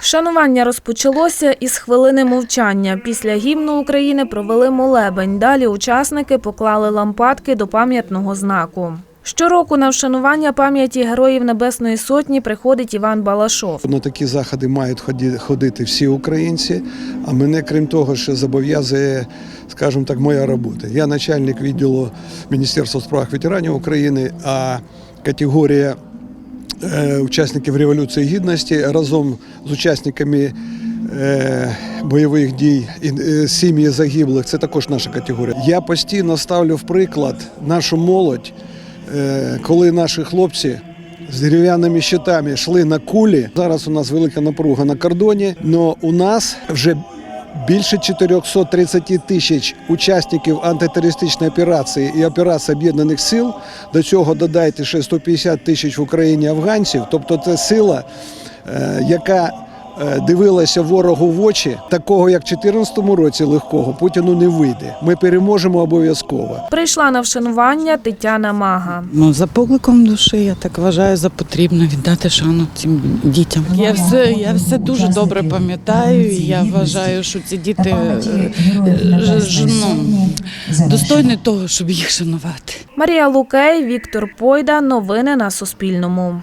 Вшанування розпочалося із хвилини мовчання. Після гімну України провели молебень. Далі учасники поклали лампадки до пам'ятного знаку. Щороку на вшанування пам'яті Героїв Небесної Сотні приходить Іван Балашов. На такі заходи мають ходити всі українці. А мене, крім того, ще зобов'язує, скажімо так, моя робота. Я начальник відділу Міністерства у справах ветеранів України, а категорія учасників Революції Гідності разом з учасниками е, бойових дій і е, сім'ї загиблих це також наша категорія. Я постійно ставлю в приклад нашу молодь, е, коли наші хлопці з дерев'яними щитами йшли на кулі. Зараз у нас велика напруга на кордоні, але у нас вже більше 430 тисяч учасників антитерористичної операції і операції об'єднаних сил. До цього додайте ще 150 тисяч в Україні афганців. Тобто це сила, е, яка дивилася ворогу в очі. Такого, як в 2014 році, легкого Путіну не вийде. Ми переможемо обов'язково. Прийшла на вшанування Тетяна Мага. Ну, за покликом душі, я так вважаю, за потрібно віддати шану цим дітям. Я все, я все дуже добре пам'ятаю. і Я вважаю, що ці діти е, е, ну, достойні того, щоб їх шанувати. Марія Лукей, Віктор Пойда. Новини на Суспільному.